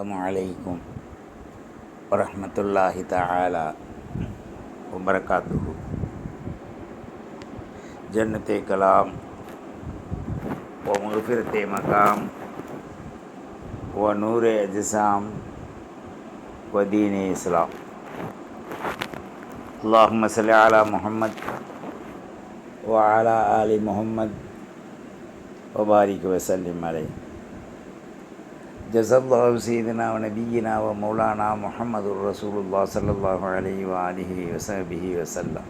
அஸ்லாம் வலைக்கும் வரமத்துல்லாஹி தாலா உபரகாத்து ஜன்னத்தை கலாம் ஓ முகஃபிரத்தை மகாம் ஓ நூரே அஜிசாம் வதீனே இஸ்லாம். அல்லாஹும் சலி ஆலா முகம்மத் ஓ ஆலா ஆலி முகம்மத் ஒபாரிக்கு வசல்லிம் அலை سيدنا ونبينا ومولانا محمد رسول الله صلى الله عليه وآله وصحبه وسلم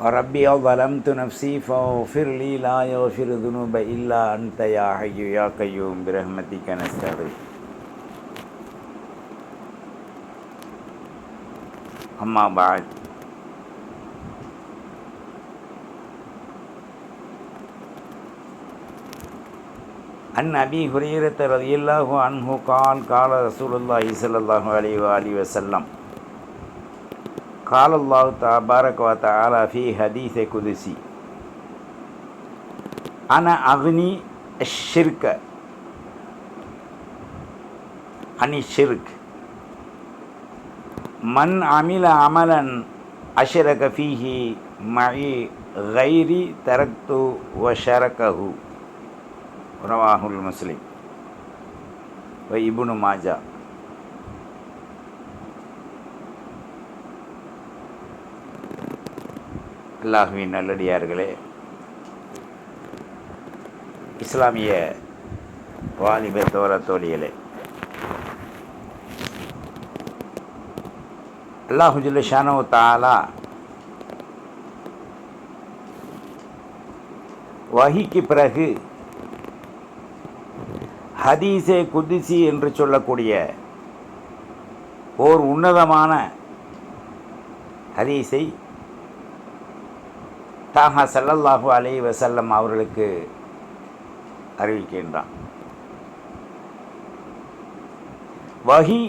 ربي ظلمت نفسي فاغفر لي لا يغفر الذنوب إلا أنت يا حي يا قيوم برحمتك نستغيث أما بعد அன் அபி ஹுரேரத் ரதியல்லாஹு அன்ஹு கால் கால ரசூலுல்லா ஈசல்லாஹு அலி அலி வசல்லம் கால் அல்லாஹு தபாரக் வா தாலா ஃபி ஹதீஸே குதிசி. அன அக்னி ஷிர்க. அனி ஷிர்க். மன் அமில அமலன் அஷரக ஃபீஹி மயி கைரி தரக்து வ ஷரகஹூ ரவாஹுல் முஸ்லிம் இபுனு மாஜா அல்லாஹுவின் நல்லடியார்களே இஸ்லாமிய வாலிப தோர தோழிகளே அல்லாஹுஜுல்ல ஷானோ தாலா வகிக்கு பிறகு ஹதீஸே குதிசி என்று சொல்லக்கூடிய ஓர் உன்னதமான ஹதீஸை தாகா சல்லல்லாஹு அலி வசல்லம் அவர்களுக்கு அறிவிக்கின்றான். வஹி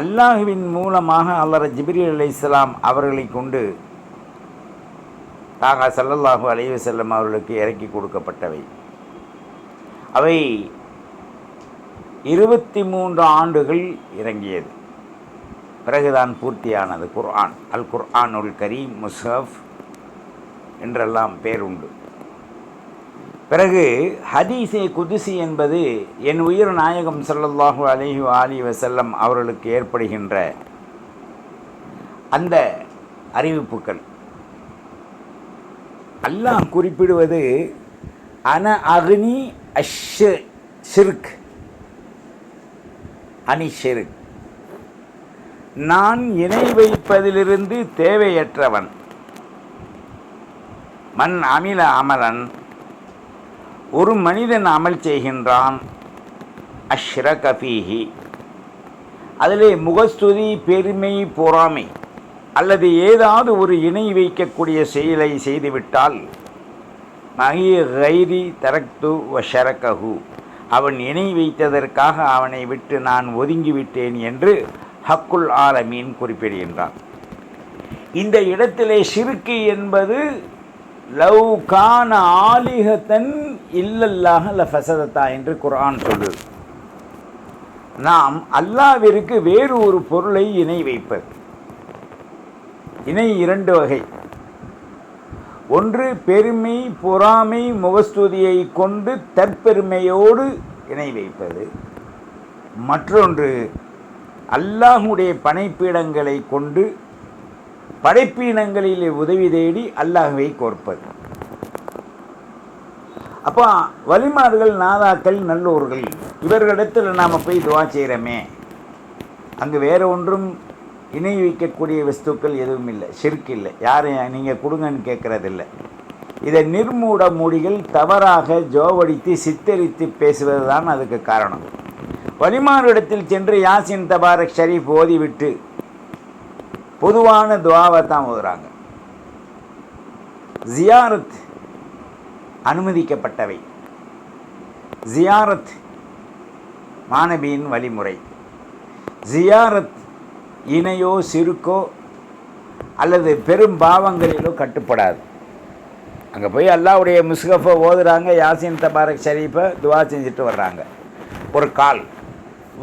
அல்லாஹுவின் மூலமாக அல்லற ஜிபிரி அலி இஸ்லாம் அவர்களை கொண்டு தாகா சல்லல்லாஹு அலை வசல்லம் அவர்களுக்கு இறக்கி கொடுக்கப்பட்டவை. அவை இருபத்தி மூன்று ஆண்டுகள் இறங்கியது. பிறகுதான் பூர்த்தியானது குர்ஆன். அல் குர்ஆன் கரீம் முசஃப் என்றெல்லாம் பேருண்டு. உண்டு பிறகு ஹதீஸே குதிசி என்பது என் உயிர் நாயகம் சல்லல்லாஹு அலிஹு அலி வசல்லம் அவர்களுக்கு ஏற்படுகின்ற அந்த அறிவிப்புகள். அல்லாஹ் குறிப்பிடுவது அன அக்னி ஷிர்க் அணி ஷிர்க் நான் இணை வைப்பதிலிருந்து தேவையற்றவன். மண் அமில அமலன். ஒரு மனிதன் அமல் செய்கின்றான். அஷ்ர கபீஹி அதிலே முகஸ்துதி பெருமை பொறாமை அல்லது ஏதாவது ஒரு இணை வைக்கக்கூடிய செயலை செய்துவிட்டால் மகிய கைரி தரக்து வஷரக்கஹு அவன் இணை வைத்ததற்காக அவனை விட்டு நான் ஒதுங்கிவிட்டேன் என்று ஹக்குல் ஆலமீன் குறிப்பிடுகின்றான். இந்த இடத்திலே சிறுக்கு என்பது லவ் கான ஆலிகத்தன் இல்லல்லாக லஃபசதத்தா ஃபசதத்தா என்று குரான் சொல்லுது. நாம் அல்லாவிற்கு வேறு ஒரு பொருளை இணை வைப்பது. இணை இரண்டு வகை. ஒன்று பெருமை பொறாமை முகஸ்துதியை கொண்டு தற்பெருமையோடு இணை வைப்பது. மற்றொன்று அல்லாஹுடைய பனைப்பீடங்களை கொண்டு படைப்பீனங்களில் உதவி தேடி அல்லாஹுவை கோர்ப்பது. அப்போ வலிமார்கள் நாதாக்கள் நல்லோர்கள் இவர்களிடத்தில் நாம் போய் துவா செய்கிறோமே அங்கு வேறு ஒன்றும் இணை வைக்கக்கூடிய வஸ்துக்கள் எதுவும் இல்லை. ஷிர்க் இல்லை. யாரும் நீங்கள் கொடுங்கன்னு கேட்குறதில்லை இதை நிர்மூட மூடிகள் தவறாக ஜோவடித்து சித்தரித்து பேசுவது தான் அதுக்கு காரணம். வலிமாரிடத்தில் சென்று யாசின் தபாரக் ஷரீஃப் ஓதிவிட்டு பொதுவான துவாவை தான் ஓதுறாங்க. ஜியாரத் அனுமதிக்கப்பட்டவை. ஜியாரத் மாணவியின் வழிமுறை. ஜியாரத் இணையோ சிறுக்கோ அல்லது பெரும் பாவங்களிலோ கட்டுப்படாது. அங்கே போய் அல்லாவுடைய முஸ்கஃபை ஓதுறாங்க யாசின் தபாரக் ஷரீஃபை துவா செஞ்சுட்டு வர்றாங்க. ஒரு கால்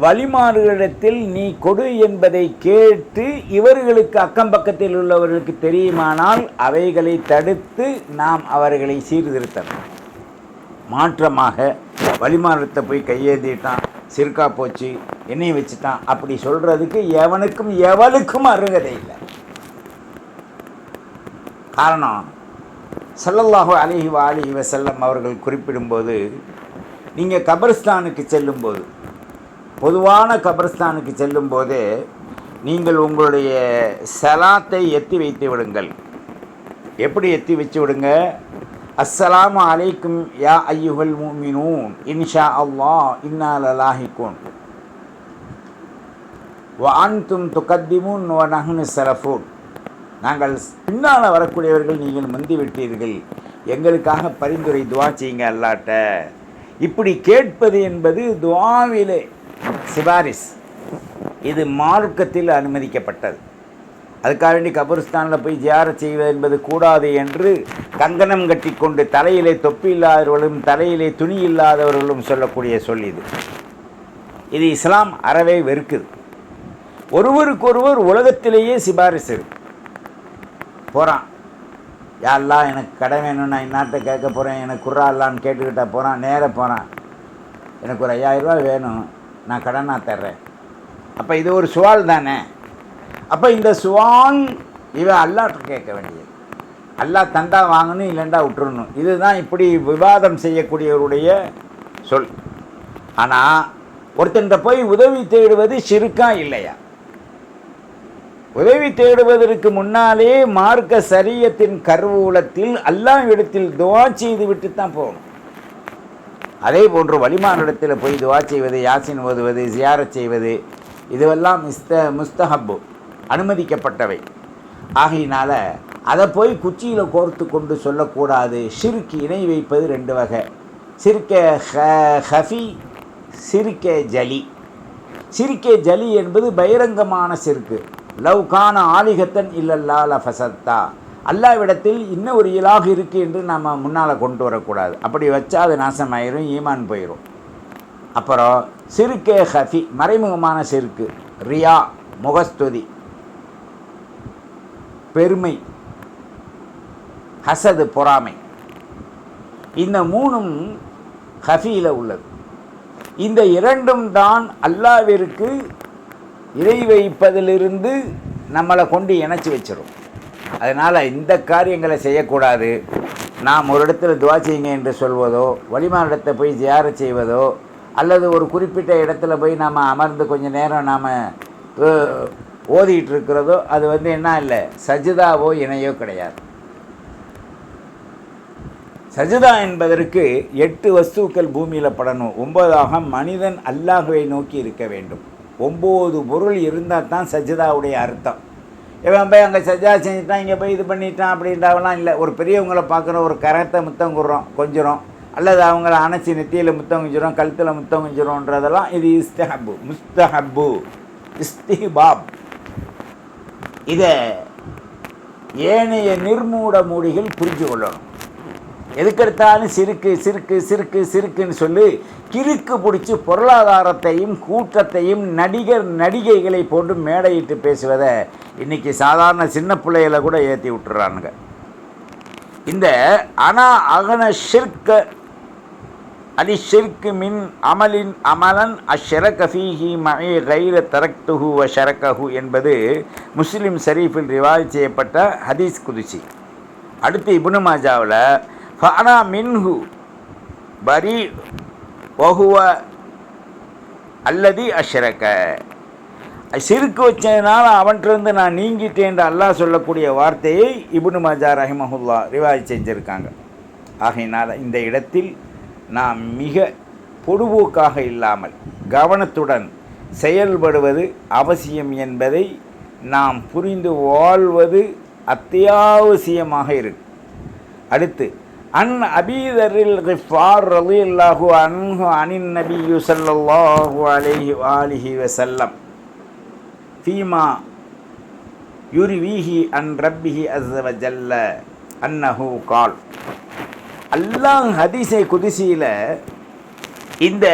வழிமாறுகளிடத்தில் நீ கொடு என்பதை கேட்டு இவர்களுக்கு அக்கம் பக்கத்தில் உள்ளவர்களுக்கு தெரியுமானால் அவைகளை தடுத்து நாம் அவர்களை சீர்திருத்தணும். மாற்றமாக வழிமாறத்தை போய் கையேந்திட்டான். சிறுக்கா போச்சு என்னையும் வச்சுட்டான். அப்படி சொல்கிறதுக்கு எவனுக்கும் எவனுக்கும் அருகதை இல்லை. காரணம் ஸல்லல்லாஹு அலைஹி அலிஹி வஸல்லம் அவர்கள் குறிப்பிடும்போது நீங்கள் கபர்ஸ்தானுக்கு செல்லும்போது பொதுவான கபர்ஸ்தானுக்கு செல்லும்போதே நீங்கள் உங்களுடைய சலாத்தை எத்தி வைத்து விடுங்கள். எப்படி எத்தி வச்சு விடுங்க? அஸ்ஸலாமு அலைக்கும் யா ஐயுகல் மூமினூன். இன்ஷா அல்லா இன்னா லலாஹிகூன். வ துகத்திமுன் வ நஹ்னு சரஃபூன் நாங்கள் பின்னால் வரக்கூடியவர்கள் நீங்கள் முந்தி விட்டீர்கள். எங்களுக்காக பரிந்துரை துவா செய்யுங்க அல்லாட்ட. இப்படி கேட்பது என்பது துவாவிலே சிபாரிஸ். இது மார்க்கத்தில் அனுமதிக்கப்பட்டது. அதுக்காக வேண்டி கபருஸ்தானில் போய் ஜியாரத் செய்வது என்பது கூடாது என்று கங்கணம் கட்டி கொண்டு தலையிலே தொப்பி இல்லாதவர்களும் தலையிலே துணி இல்லாதவர்களும் சொல்லக்கூடிய சொல் இது. இது இஸ்லாம் அறவே வெறுக்குது. ஒருவருக்கொருவர் உலகத்திலேயே சிபாரிசு. இருக்கு போகிறான் யாரெல்லாம் எனக்கு கடை வேணும் நான் இந்நாட்டை கேட்க போகிறேன் எனக்கு குர்ரா இல்லான்னு கேட்டுக்கிட்டா போகிறான் நேராக போகிறான் எனக்கு ஒரு ஐயாயிரரூபா வேணும். நான் கடன் நான் தர்றேன். அப்போ இது ஒரு சுவால் தானே? அப்போ இந்த சுவான் இவன் அல்லாட்ட கேட்க வேண்டியது. அல்லாஹ் தந்தா வாங்கணும் இல்லைண்டா விட்டுறணும். இதுதான் இப்படி விவாதம் செய்யக்கூடியவருடைய சொல். ஆனால் ஒருத்தன்கிட்ட போய் உதவி தேடுவது சிறுக்கா இல்லையா? உதவி தேடுவதற்கு முன்னாலே மார்க்க சரியத்தின் கருவூலத்தில் அல்லாஹ் இடத்தில் துவா செய்து விட்டு தான் போகணும். அதே போன்று வலிமானிடத்தில் போய் துவா செய்வது யாசின் ஓதுவது ஜியாரச் செய்வது இதுவெல்லாம் மிஸ்த முஸ்தஹப்பு. அனுமதிக்கப்பட்டவை. ஆகையினால அதை போய் குச்சியில் கோர்த்து கொண்டு சொல்லக்கூடாது. சிறுக்கு இணை வைப்பது ரெண்டு வகை. சிறுக்க ஹஃபி சிறுக்க ஜலி. சிறுக்கே ஜலி என்பது பகிரங்கமான சிறுக்கு. லவ் கான ஆலிகத்தன் இல்லல்லா லஃபசத்தா அல்லாவிடத்தில் இன்னும் ஒரு இலாக இருக்குது என்று நம்ம முன்னால் கொண்டு வரக்கூடாது. அப்படி வச்சா அது நாசமாயிரும் ஈமான் போயிடும் அப்புறம் சிறுக்கே ஹஃபி மறைமுகமான சிறுக்கு. ரியா முகஸ்துதி. பெருமை ஹசது பொறாமை. இந்த மூணும் ஹஃபியில் உள்ளது. இந்த இரண்டும் தான் அல்லாவிற்கு இறை வைப்பதிலிருந்து நம்மளை கொண்டு இணைச்சி வச்சிடும் அதனால் இந்த காரியங்களை செய்யக்கூடாது. நாம் ஒரு இடத்துல துவா செய்யுங்க என்று சொல்வதோ வழிமானிடத்தை போய் ஜியார செய்வதோ அல்லது ஒரு குறிப்பிட்ட இடத்துல போய் நாம் அமர்ந்து கொஞ்ச நேரம் நாம் ஓதிக்கிட்டு இருக்கிறதோ அது வந்து என்ன இல்லை சஜிதாவோ இணையோ கிடையாது. சஜிதா என்பதற்கு எட்டு வஸ்துக்கள் பூமியில் படணும். ஒன்பதாக மனிதன் அல்லாஹுவை நோக்கி இருக்க வேண்டும். ஒம்பது பொருள் இருந்தால் தான் சஜிதாவுடைய அர்த்தம். இவன் போய் அங்கே சஜா செஞ்சுட்டான் இங்கே போய் இது பண்ணிட்டான் அப்படின்றாவெல்லாம் இல்லை. ஒரு பெரியவங்களை பார்க்குறோம் ஒரு கரத்தை முத்தம் குடுறோம் கொஞ்சிரும் அல்லது அவங்கள அணைச்சி நெத்தியில் முத்தம் குஞ்சிரும் கழுத்தில் முத்தம் குஞ்சிரும்ன்றதெல்லாம் இது இஸ்தஹபு முஸ்தஹபு இஸ்திஹாப் இதை ஏனைய நிர்மூட மூடிகள் புரிஞ்சு கொள்ளணும். எதுக்கெடுத்தாலும் சிறுக்கு சிறுக்கு சிறுக்கு சிறுக்குன்னு சொல்லி கிறுக்கு பிடிச்சி பொருளாதாரத்தையும் கூட்டத்தையும் நடிகர் நடிகைகளை போட்டு மேடையிட்டு பேசுவதை இன்றைக்கி சாதாரண சின்ன பிள்ளைகளை கூட ஏற்றி விட்டுறானுங்க. இந்த அனா அகன ஷிர்க அலி ஷிர்கு மின் அமலின் அமலன் அஷரக மகே கைர தரக்துஹு வ ஷரக்கஹு என்பது முஸ்லிம் ஷரீஃபில் ரிவாய் செய்யப்பட்ட ஹதீஸ் குதிச்சி அடுத்து இபுனு மாஜாவில் ஃபானா மின்ஹு பரி ஒஹுவ அல்லதி அஷ்ரக சிறுக்கு வச்சதுனால அவன்கிட்டருந்து நான் நீங்கிட்டேன் என்று அல்லாஹ் சொல்லக்கூடிய வார்த்தையை இபுனு மாஜா ரஹிமஹுல்லா ரிவாய் செஞ்சுருக்காங்க. ஆகையினால் இந்த இடத்தில் நாம் மிக பொடுபோக்காக இல்லாமல் கவனத்துடன் செயல்படுவது அவசியம் என்பதை நாம் புரிந்து வாழ்வது அத்தியாவசியமாக இருக்கு. அடுத்து அன் அபீதரில் கிஃபார் ரலியல்லாஹு அன்ஹு அனின் நபியு ஸல்லல்லாஹு அலைஹி ஆலிஹி வசல்லம் ஃபீமா யுரிவீஹி அன் ரப்பிஹி அஸ்வ ஜல்ல அன்னஹு கால். அல்லாஹ் ஹதீஸை குதிசியில் இந்த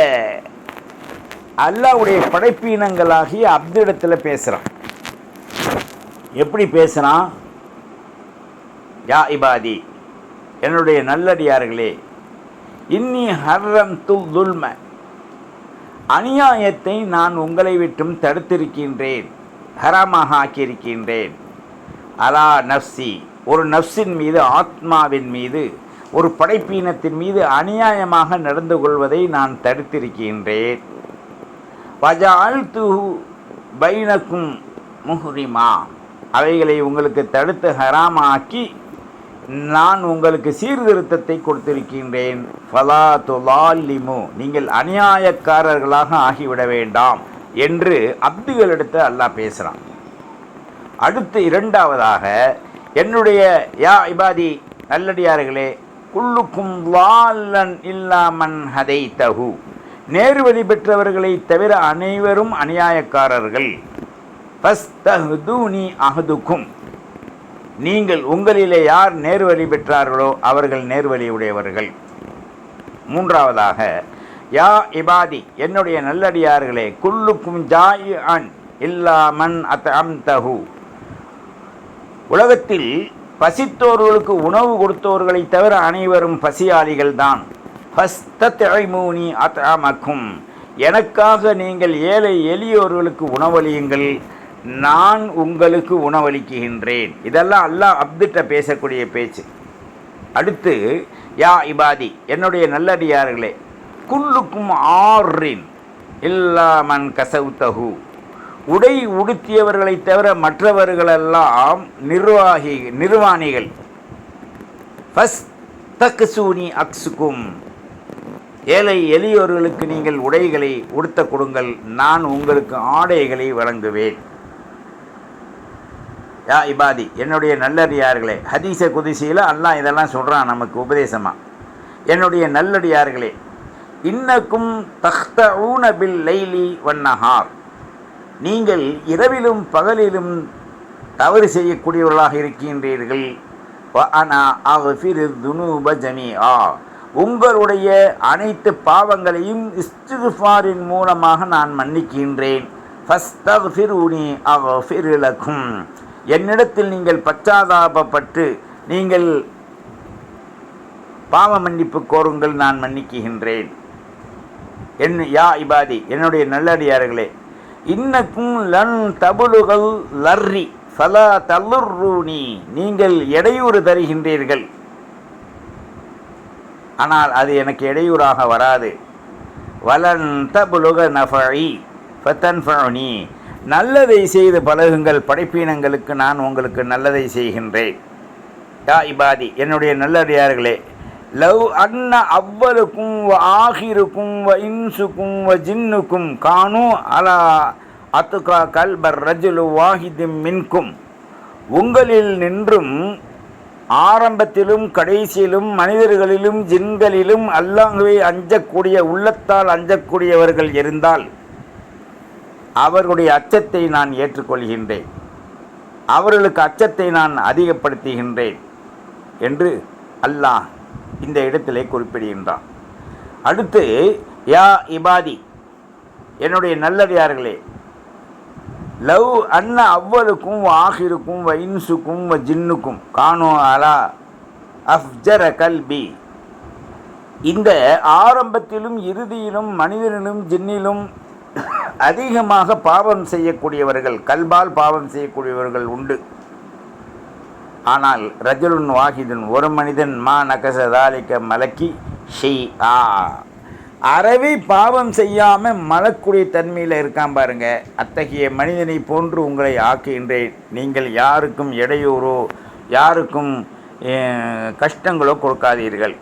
அல்லாஹ்வுடைய படைப்பினங்களாகிய அப்திடத்தில் பேசுகிறான் எப்படி பேசுகிறான் யா இபாதி என்னுடைய நல்லடியார்களே இன்னி ஹர்ரம் துல் துல்ம அநியாயத்தை நான் உங்களை விட்டும் தடுத்திருக்கின்றேன் ஹராமாக ஆக்கியிருக்கின்றேன். அலா நஃப்சி ஒரு நஃப்ஸின் மீது ஆத்மாவின் மீது ஒரு படைப்பீனத்தின் மீது அநியாயமாக நடந்து கொள்வதை நான் தடுத்திருக்கின்றேன். வஜாழ்த்து பைனக்கும் முஹ்ரிமா. அவைகளை உங்களுக்கு தடுத்து ஹராமாக்கி நான் உங்களுக்கு சீர்திருத்தத்தை கொடுத்திருக்கின்றேன். ஃபலா துலாலிமு நீங்கள் அநியாயக்காரர்களாக ஆகிவிட வேண்டாம் என்று அப்துகளிடத்து அல்லாஹ் பேசுகிறான் அடுத்து இரண்டாவதாக என்னுடைய யா இபாதி நல்லடியார்களே குல்லுக்கும் லாலன் இல்லாமன் ஹதை தகு நேர்வழி பெற்றவர்களை தவிர அனைவரும் அநியாயக்காரர்கள். ஃபஸ்தஹ்தூனி அஹதுக்கும். நீங்கள் உங்களிலே யார் நேர்வழி பெற்றார்களோ அவர்கள் நேர்வழி உடையவர்கள். மூன்றாவதாக யா இபாதி என்னுடைய நல்லடியார்களே குல்லுக்கும் ஜாய் அன் இல்லாமன் அத் அம் தகு உலகத்தில் பசித்தோர்களுக்கு உணவு கொடுத்தோர்களை தவிர அனைவரும் பசியாளிகள் தான் ஃபஸ்தத்ஐமூனி அத் எனக்காக நீங்கள் ஏழை எளியோர்களுக்கு உணவளியுங்கள். நான் உங்களுக்கு உணவளிக்குகின்றேன் இதெல்லாம் அல்லாஹ் அப்துட்ட பேசக்கூடிய பேச்சு. அடுத்து யா இபாதி என்னுடைய நல்லடியார்களே குல்லுக்கும் ஆறின் இல்லாமன் கசவுத்தகு உடை உடுத்தியவர்களை தவிர மற்றவர்களெல்லாம் நிர்வாகி நிர்வாணிகள். ஃபஸ் தக்சூனி அக்ஸுக்கும் ஏழை எளியோர்களுக்கு நீங்கள் உடைகளை உடுத்த கொடுங்கள். நான் உங்களுக்கு ஆடைகளை வழங்குவேன். யா இபாதி என்னுடைய நல்லடியார்களே. ஹதீச குதிசியில் அல்லாஹ் இதெல்லாம் சொல்கிறான் நமக்கு உபதேசமாக என்னுடைய நல்லடியார்களே இன்னக்கும் தஹ்த பில் லைலி வன்னஹார் நீங்கள் இரவிலும் பகலிலும் தவறு செய்யக்கூடியவர்களாக இருக்கின்றீர்கள். அனா அஃபிரு துனூப ஜமீஆ. உங்களுடைய அனைத்து பாவங்களையும் இஸ்திஃபாரின் மூலமாக நான் மன்னிக்கின்றேன். ஃபஸ்தஃபிரூனி அஃபிரு என்னிடத்தில் நீங்கள் பச்சாதாபப்பட்டு நீங்கள் பாவ மன்னிப்பு கோருங்கள் நான் மன்னிக்குகின்றேன் என் யா இபாதி என்னுடைய நல்லடியார்களே இன்னக்கும் லன் தபுலுகள் லர்ரி ஃபலா தல்லுர்ரூனி நீங்கள் இடையூறு தருகின்றீர்கள். ஆனால் அது எனக்கு இடையூறாக வராது. வலன் தபுலுக நஃபி ஃபத்தன்ஃபனி நல்லதை செய்து பழகுங்கள் படைப்பீனங்களுக்கு நான் உங்களுக்கு நல்லதை செய்கின்றேன். யா இபாதி என்னுடைய நல்லடியார்களே லவ் அன்ன அவ்வலுக்கும் வ ஆஹிருக்கும் வ இன்சுக்கும் வ ஜின்னுக்கும் கானு அலா அத்துகா கல்பர் ரஜுலு வாஹிதிம் மின்கும். உங்களில் நின்றும் ஆரம்பத்திலும் கடைசியிலும் மனிதர்களிலும் ஜின்களிலும் அல்லாஹுவை அஞ்சக்கூடிய உள்ளத்தால் அஞ்சக்கூடியவர்கள் இருந்தால் அவர்களுடைய அச்சத்தை நான் ஏற்றுக்கொள்கின்றேன். அவர்களுக்கு அச்சத்தை நான் அதிகப்படுத்துகின்றேன் என்று அல்லாஹ் இந்த இடத்திலே குறிப்பிடுகின்றான். அடுத்து யா இபாதி என்னுடைய நல்லடியார்களே லவ் அன்ன அவ்வளுக்கும் ஆஹிருக்கும் வ இன்சுக்கும் வ ஜின்னுக்கும் கானோ அலா அஃப்ஜர கல்பி. இந்த ஆரம்பத்திலும் இறுதியிலும் மனிதனிலும் ஜின்னிலும் அதிகமாக பாவம் செய்யக்கூடியவர்கள் கல்பால் பாவம் செய்யக்கூடியவர்கள் உண்டு. ஆனால் ரஜலுன் வாஹிதுன் ஒரு மனிதன் மா நகசதாலிக்க மலக்கி ஷெய் ஆ அறவே பாவம் செய்யாமல் மலக்குடைய தன்மையில் இருக்கான் பாருங்க. அத்தகைய மனிதனை போன்று உங்களை ஆக்குகின்றேன். நீங்கள் யாருக்கும் இடையூறோ யாருக்கும் கஷ்டங்களோ கொடுக்காதீர்கள்.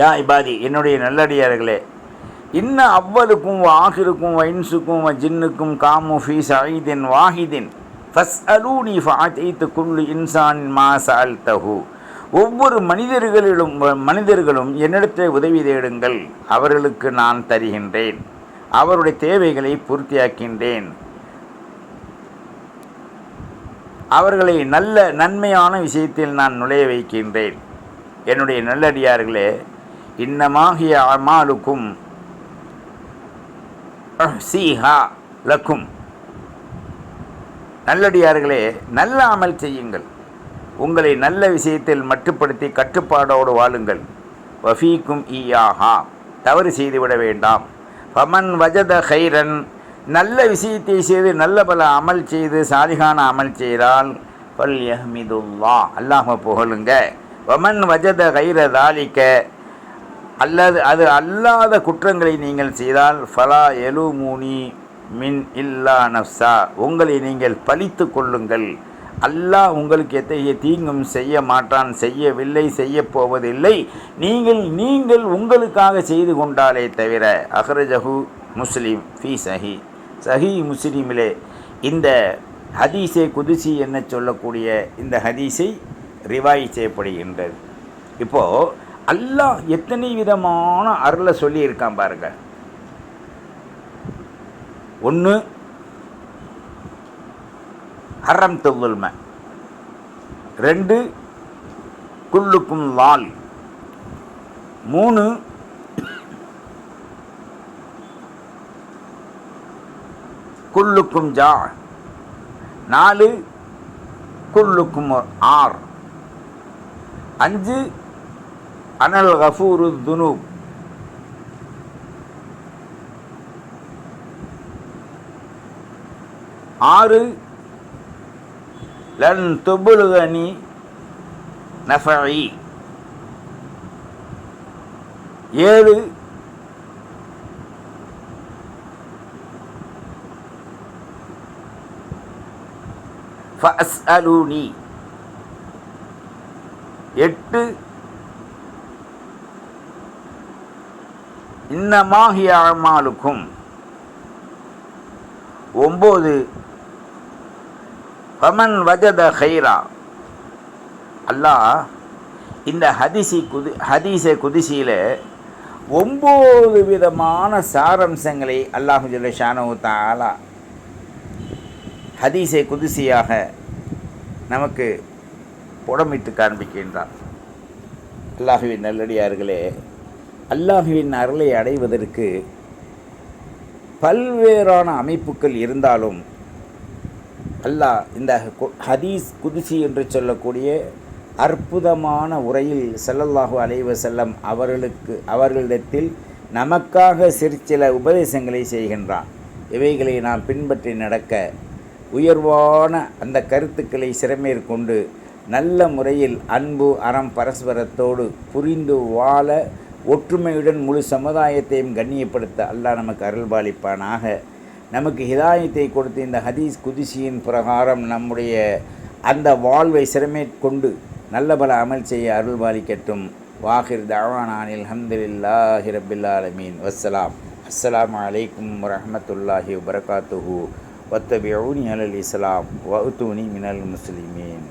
யா இபாதி என்னுடைய நல்லடியார்களே இன்ன அவ்வளுக்கும் ஆகிருக்கும் இன்சுக்கும் ஜின்னுக்கும் காமு ஃபீஸ் ஐதின் வாஹிதின் ஃபஸ் அலூனி ஃபாத்தைத்து குல்லு இன்சான் மா தகு ஒவ்வொரு மனிதர்களிலும் மனிதர்களும் என்னிடத்தை உதவி தேடுங்கள். அவர்களுக்கு நான் தருகின்றேன். அவருடைய தேவைகளை பூர்த்தியாக்கின்றேன். அவர்களை நல்ல நன்மையான விஷயத்தில் நான் நுழைய வைக்கின்றேன். என்னுடைய நல்லடியார்களே இன்னமாகிய அமாலுக்கும் சீஹா லக்கும். நல்லடியார்களே நல்ல அமல் செய்யுங்கள். உங்களை நல்ல விஷயத்தில் மட்டுப்படுத்தி கட்டுப்பாடோடு வாழுங்கள். வஃபீக்கும் ஈயாஹா. தவறு செய்துவிட வேண்டாம். பமன் வஜத ஹைரன் நல்ல விஷயத்தை செய்து நல்ல பல அமல் செய்து சாலிகான அமல் செய்தால் பல் யஹ்மிதுல்லா அல்லாஹ் புகழுங்க. வமன் வஜத கைர தாலிக்க. அல்லது அது அல்லாத குற்றங்களை நீங்கள் செய்தால் ஃபலா எலு மூனி மின் இல்லா நஃப்சா. உங்களை நீங்கள் பழித்து கொள்ளுங்கள். அல்லாஹ் உங்களுக்கு எத்தகைய தீங்கும் செய்ய மாட்டான் செய்யவில்லை செய்ய போவதில்லை நீங்கள் நீங்கள் உங்களுக்காக செய்து கொண்டாலே தவிர அஹ்ரஜஹு முஸ்லீம் ஃபி சஹி. சஹி முஸ்லீமிலே இந்த ஹதீஸை குதிசி என்ன சொல்லக்கூடிய இந்த ஹதீஸை ரிவாய் செய்யப்படுகின்றது. இப்போது அல்லாஹ் எத்தனை விதமான அருளை சொல்லியிருக்கான் பாருங்கள் ஒன்று ஹரம் தொல்லுல்ம ரெண்டு குல்லுக்கும் லால். மூணு குல்லுக்கும் ஜா. நாலு குல்லுக்கும் ஆர். அஞ்சு அனல் கஃபூரு துனூப். ஆறு. லன் துபுலுகனி நஃபி ஏழு. ஃபஸ்அலூனி எட்டு. இன்னமாகிய அமாலுக்கும் ஒம்பது. பமன் வஜத ஹைரா அல்லாஹ் இந்த ஹதிசி குதி ஹதீச குதிசியில் ஒம்பது விதமான சாரம்சங்களை அல்லாஹு ஜல்ல தாலா ஹதீசை குதிசியாக நமக்கு புடமிட்டு காண்பிக்கின்றார் அல்லாஹுவின் நல்லடியார்களே அல்லாஹுவின் அருளை அடைவதற்கு பல்வேறான அமைப்புகள் இருந்தாலும் அல்லாஹ் இந்த ஹதீஸ் குதிசி என்று சொல்லக்கூடிய அற்புதமான உரையில் செல்லல்லாஹு அலைவ செல்லம் அவர்களுக்கு அவர்களிடத்தில் நமக்காக சிற்சில உபதேசங்களை செய்கின்றான். இவைகளை நாம் பின்பற்றி நடக்க உயர்வான அந்த கருத்துக்களை சிறமேற்கொண்டு நல்ல முறையில் அன்பு அறம் பரஸ்பரத்தோடு புரிந்து வாழ ஒற்றுமையுடன் முழு சமுதாயத்தையும் கண்ணியப்படுத்த அல்லாஹ் நமக்கு அருள்பாலிப்பானாக. நமக்கு ஹிதாயத்தை கொடுத்து இந்த ஹதீஸ் குதிசியின் பிரகாரம் நம்முடைய அந்த வாழ்வை சிறமேற்கொண்டு நல்ல பல அமல் செய்ய அருள்பாலிக்கட்டும். வாஹிர் தவானானில் அல்ஹம்துலில்லாஹி ரபில்லாலமீன் வஸ்ஸலாம். அஸ்ஸலாமு அலைக்கும் வரஹ்மத்துல்லாஹி வபரகாத்துஹு. வத்தபியூனி அலல் இஸ்லாம். வஅத்தூனி மினல் முஸ்லிமீன்.